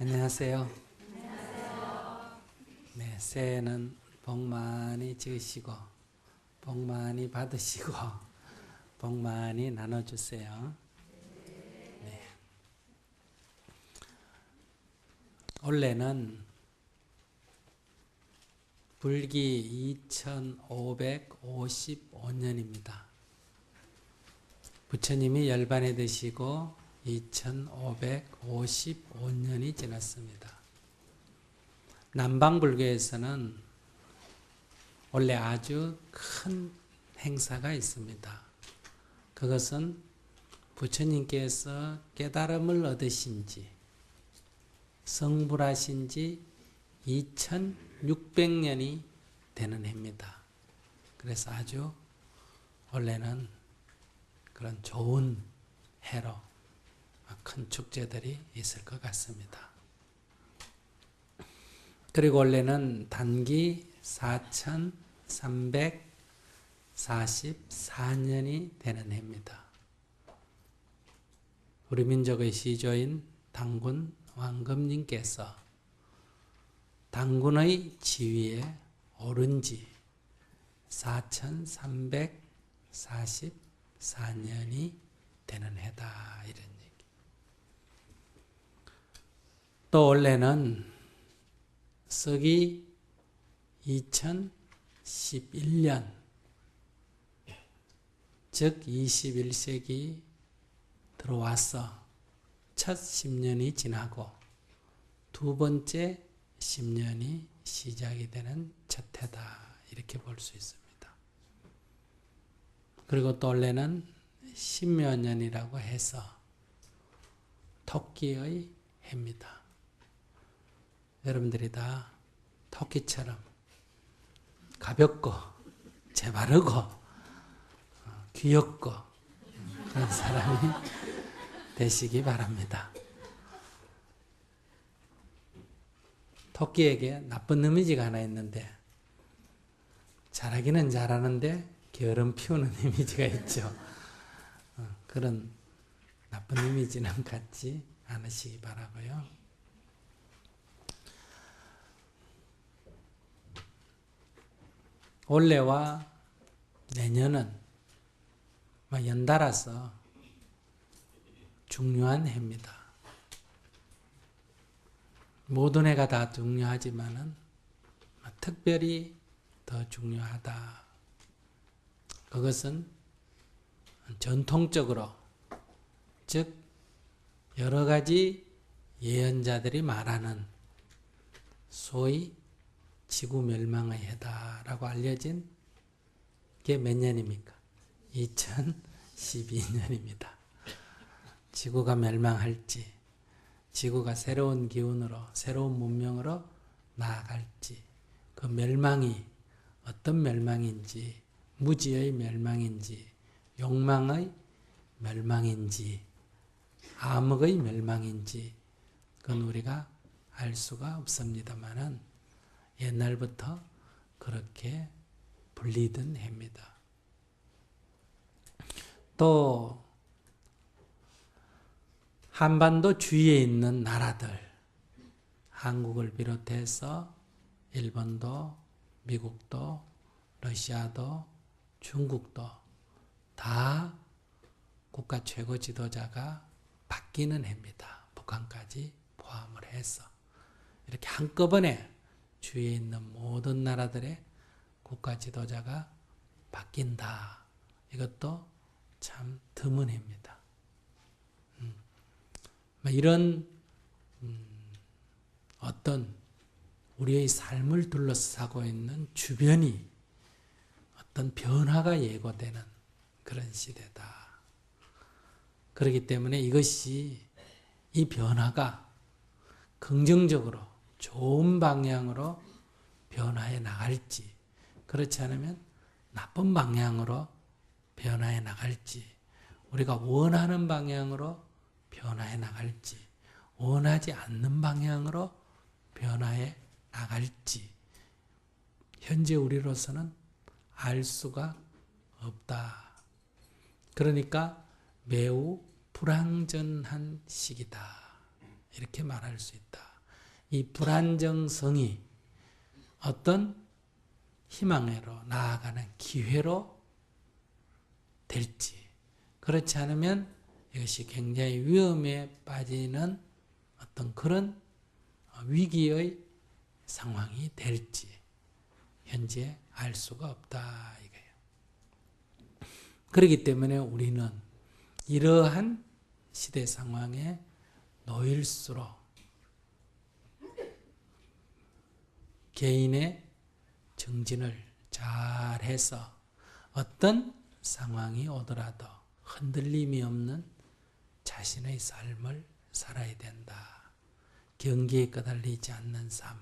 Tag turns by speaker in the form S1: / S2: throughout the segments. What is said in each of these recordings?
S1: 안녕하세요. 네, 새해는 복 많이 지으시고, 복 많이 받으시고, 복 많이 나눠주세요. 네. 올해는 불기 2555년입니다. 부처님이 열반에 드시고 2555년이 지났습니다. 남방불교에서는 원래 아주 큰 행사가 있습니다. 그것은 부처님께서 깨달음을 얻으신 지, 성불하신 지 2600년이 되는 해입니다. 그래서 아주 원래는 그런 좋은 해로 큰 축제들이 있을 것 같습니다. 그리고 원래는 단기 4344년이 되는 해입니다. 우리 민족의 시조인 당군 왕금님께서 당군의 지위에 오른 지 4344년이 되는 해다 이런 얘기. 또 원래는 서기 2011년 즉 21세기 들어와서 첫 10년이 지나고 두 번째 10년이 시작이 되는 첫 해다 이렇게 볼 수 있습니다. 그리고 또 원래는 신묘년이라고 해서 토끼의 해입니다. 여러분들이 다 토끼처럼 가볍고 재바르고 어, 귀엽고 그런 사람이 되시기 바랍니다. 토끼에게 나쁜 이미지가 하나 있는데 잘하기는 잘하는데 게으름 피우는 이미지가 있죠. 어, 그런 나쁜 이미지는 갖지 않으시기 바라고요. 올해와 내년은 뭐 연달아서 중요한 해입니다. 모든 해가 다 중요하지만은 특별히 더 중요하다. 그것은 전통적으로 즉 여러 가지 예언자들이 말하는 소위 지구 멸망의 해다라고 알려진 게 몇 년입니까? 2012년입니다. 지구가 멸망할지, 지구가 새로운 기운으로, 새로운 문명으로 나아갈지, 그 멸망이 어떤 멸망인지, 무지의 멸망인지, 욕망의 멸망인지, 암흑의 멸망인지, 그건 우리가 알 수가 없습니다만은 옛날부터 그렇게 불리던 해입니다. 또 한반도 주위에 있는 나라들, 한국을 비롯해서 일본도, 미국도, 러시아도, 중국도 다 국가 최고 지도자가 바뀌는 해입니다. 북한까지 포함을 해서 이렇게 한꺼번에 주위에 있는 모든 나라들의 국가 지도자가 바뀐다. 이것도 참 드문 해입니다. 음. 이런 음, 어떤 우리의 삶을 둘러싸고 있는 주변이 어떤 변화가 예고되는 그런 시대다. 그렇기 때문에 이것이 이 변화가 긍정적으로 좋은 방향으로 변화해 나갈지 그렇지 않으면 나쁜 방향으로 변화해 나갈지 우리가 원하는 방향으로 변화해 나갈지 원하지 않는 방향으로 변화해 나갈지 현재 우리로서는 알 수가 없다. 그러니까 매우 불황전한 시기다. 이렇게 말할 수 있다. 이 불안정성이 어떤 희망으로 나아가는 기회로 될지 그렇지 않으면 이것이 굉장히 위험에 빠지는 어떤 그런 위기의 상황이 될지 현재 알 수가 없다 이거예요. 그렇기 때문에 우리는 이러한 시대 상황에 놓일수록 개인의 정진을 잘해서 어떤 상황이 오더라도 흔들림이 없는 자신의 삶을 살아야 된다. 경기에 까달리지 않는 삶,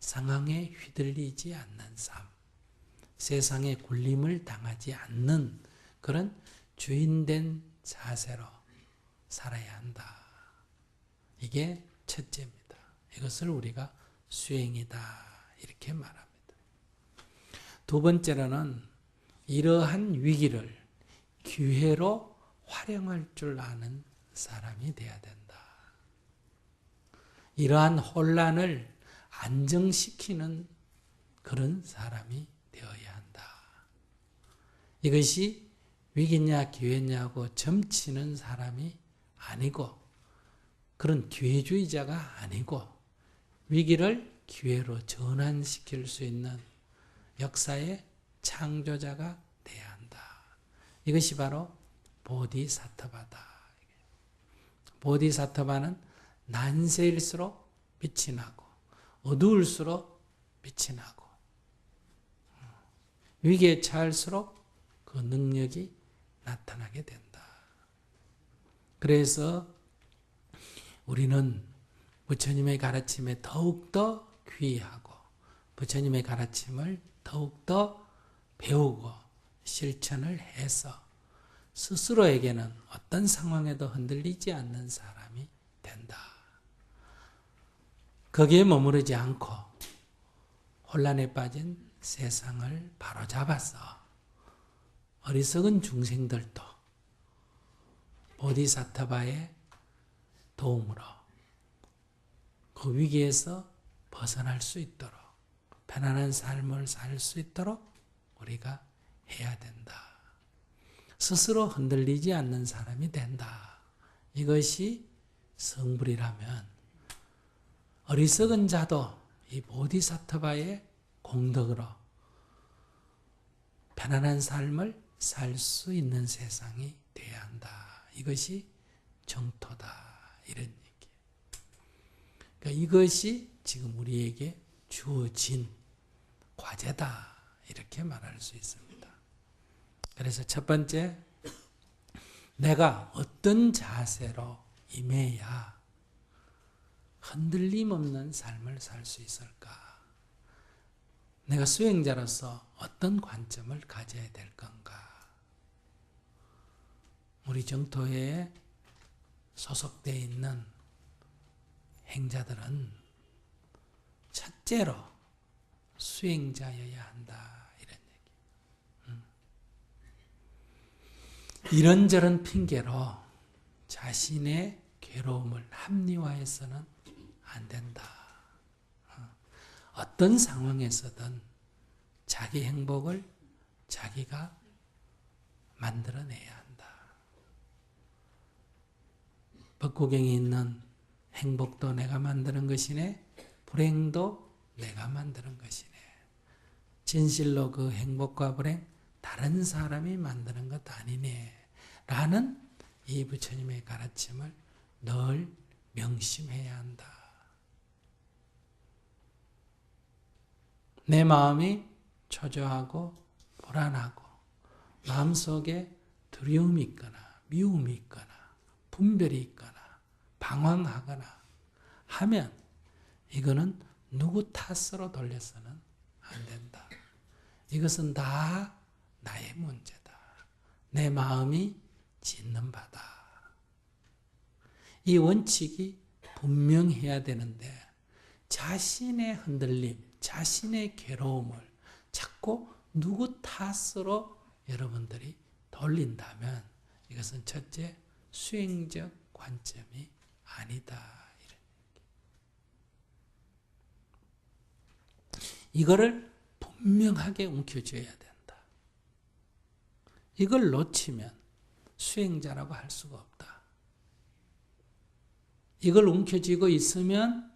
S1: 상황에 휘둘리지 않는 삶, 세상에 굴림을 당하지 않는 그런 주인된 자세로 살아야 한다. 이게 첫째입니다. 이것을 우리가 수행이다. 이렇게 말합니다. 두 번째로는 이러한 위기를 기회로 활용할 줄 아는 사람이 되어야 된다. 이러한 혼란을 안정시키는 그런 사람이 되어야 한다. 이것이 위기냐 기회냐고 점치는 사람이 아니고 그런 기회주의자가 아니고 위기를 기회로 전환시킬 수 있는 역사의 창조자가 돼야 한다. 이것이 바로 보디사트바다. 보디사트바는 난세일수록 빛이 나고 어두울수록 빛이 나고 위기에 처할수록 그 능력이 나타나게 된다. 그래서 우리는 부처님의 가르침에 더욱더 귀하고 부처님의 가르침을 더욱더 배우고 실천을 해서 스스로에게는 어떤 상황에도 흔들리지 않는 사람이 된다. 거기에 머무르지 않고 혼란에 빠진 세상을 바로잡아서 어리석은 중생들도 보디사타바의 도움으로 그 위기에서 벗어날 수 있도록 편안한 삶을 살 수 있도록 우리가 해야 된다. 스스로 흔들리지 않는 사람이 된다. 이것이 성불이라면 어리석은 자도 이 보디사트바의 공덕으로 편안한 삶을 살 수 있는 세상이 돼야 한다. 이것이 정토다. 이런. 그러니까 이것이 지금 우리에게 주어진 과제다. 이렇게 말할 수 있습니다. 그래서 첫 번째, 내가 어떤 자세로 임해야 흔들림 없는 삶을 살 수 있을까? 내가 수행자로서 어떤 관점을 가져야 될 건가? 우리 정토에 소속되어 있는 행자들은 첫째로 수행자여야 한다. 이런 얘기. 음. 이런저런 핑계로 자신의 괴로움을 합리화해서는 안 된다. 어. 어떤 상황에서든 자기 행복을 자기가 만들어내야 한다. 법구경에 있는 행복도 내가 만드는 것이네, 불행도 내가 만드는 것이네. 진실로 그 행복과 불행 다른 사람이 만드는 것 아니네. 라는 이 부처님의 가르침을 늘 명심해야 한다. 내 마음이 초조하고 불안하고 마음속에 두려움이 있거나 미움이 있거나 분별이 있거나 방황하거나 하면 이거는 누구 탓으로 돌려서는 안 된다. 이것은 다 나의 문제다. 내 마음이 짓는 바다. 이 원칙이 분명해야 되는데 자신의 흔들림, 자신의 괴로움을 자꾸 누구 탓으로 여러분들이 돌린다면 이것은 첫째 수행적 관점이 아니다. 이거를 분명하게 움켜쥐어야 된다. 이걸 놓치면 수행자라고 할 수가 없다. 이걸 움켜쥐고 있으면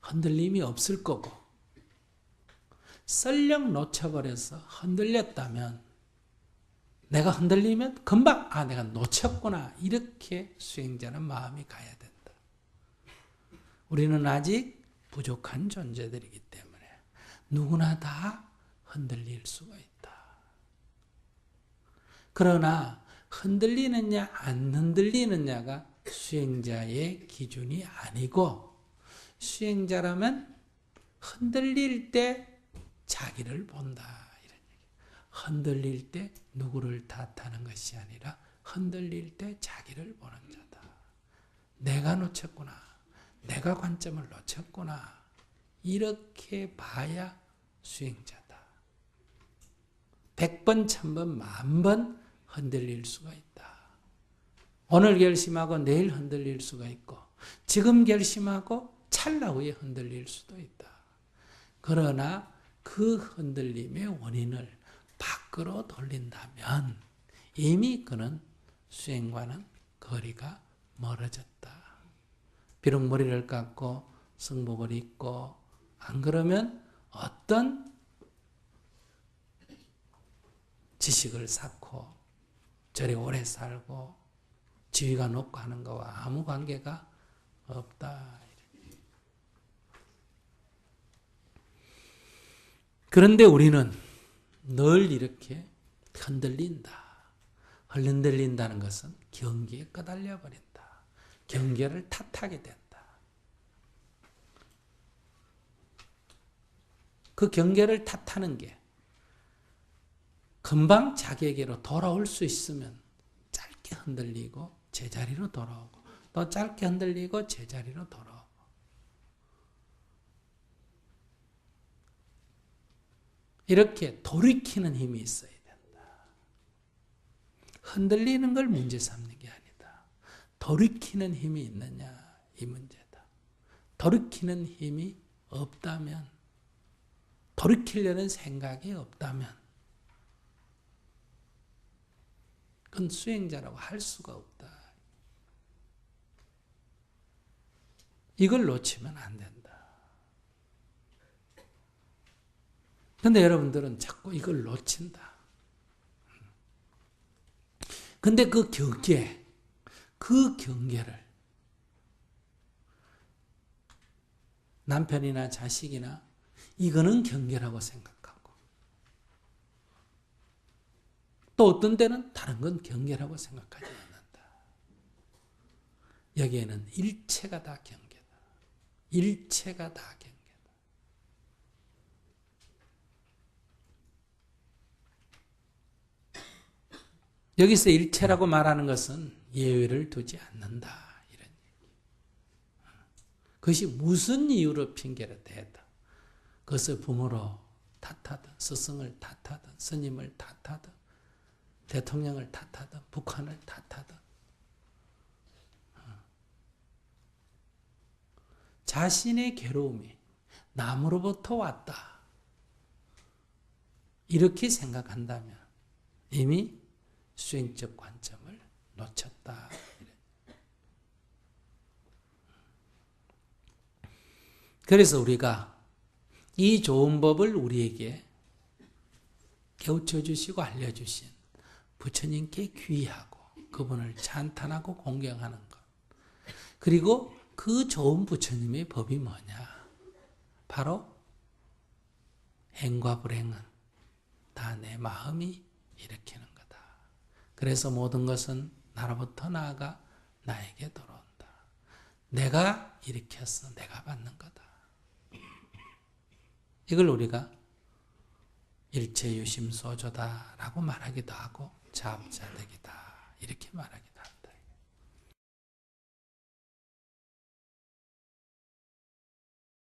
S1: 흔들림이 없을 거고, 썰령 놓쳐버려서 흔들렸다면 내가 흔들리면 금방, 아, 내가 놓쳤구나. 이렇게 수행자는 마음이 가야 된다. 우리는 아직 부족한 존재들이기 때문에 누구나 다 흔들릴 수가 있다. 그러나 흔들리느냐 안 흔들리느냐가 수행자의 기준이 아니고 수행자라면 흔들릴 때 자기를 본다. 흔들릴 때 누구를 탓하는 것이 아니라 흔들릴 때 자기를 보는 자다. 내가 놓쳤구나. 내가 관점을 놓쳤구나. 이렇게 봐야 수행자다. 백번, 천번, 만번 흔들릴 수가 있다. 오늘 결심하고 내일 흔들릴 수가 있고, 지금 결심하고 찰나 후에 흔들릴 수도 있다. 그러나 그 흔들림의 원인을 밖으로 돌린다면 이미 그는 수행과는 거리가 멀어졌다. 비록 머리를 깎고 성복을 입고 안 그러면 어떤 지식을 쌓고 절에 오래 살고 지위가 높고 하는 거와 아무 관계가 없다. 그런데 우리는 늘 이렇게 흔들린다. 흔들린다는 것은 경계에 끄달려 버린다. 경계를 탓하게 된다. 그 경계를 탓하는 게 금방 자기에게로 돌아올 수 있으면 짧게 흔들리고 제자리로 돌아오고 또 짧게 흔들리고 제자리로 돌아오고 이렇게 돌이키는 힘이 있어야 된다. 흔들리는 걸 문제 삼는 게 아니다. 돌이키는 힘이 있느냐 이 문제다. 돌이키는 힘이 없다면 돌이키려는 생각이 없다면 그건 수행자라고 할 수가 없다. 이걸 놓치면 안 된다. 근데 여러분들은 자꾸 이걸 놓친다. 근데 그 경계, 그 경계를 남편이나 자식이나 이거는 경계라고 생각하고 또 어떤 때는 다른 건 경계라고 생각하지 않는다. 여기에는 일체가 다 경계다. 일체가 다 경계다. 여기서 일체라고 말하는 것은 예외를 두지 않는다. 이런. 그것이 무슨 이유로 핑계를 대다. 그것을 부모로 탓하든, 스승을 탓하든, 스님을 탓하든, 대통령을 탓하든, 북한을 탓하든. 자신의 괴로움이 남으로부터 왔다. 이렇게 생각한다면 이미 수행적 관점을 놓쳤다. 그래서 우리가 이 좋은 법을 우리에게 깨우쳐 주시고 알려주신 부처님께 귀하고 그분을 찬탄하고 공경하는 것. 그리고 그 좋은 부처님의 법이 뭐냐? 바로 행과 불행은 다 내 마음이 일으키는 거다. 그래서 모든 것은 나로부터 나아가 나에게 돌아온다. 내가 일으켰어. 내가 받는 거다. 이걸 우리가 일체유심소조다라고 말하기도 하고 자업자득이다 이렇게 말하기도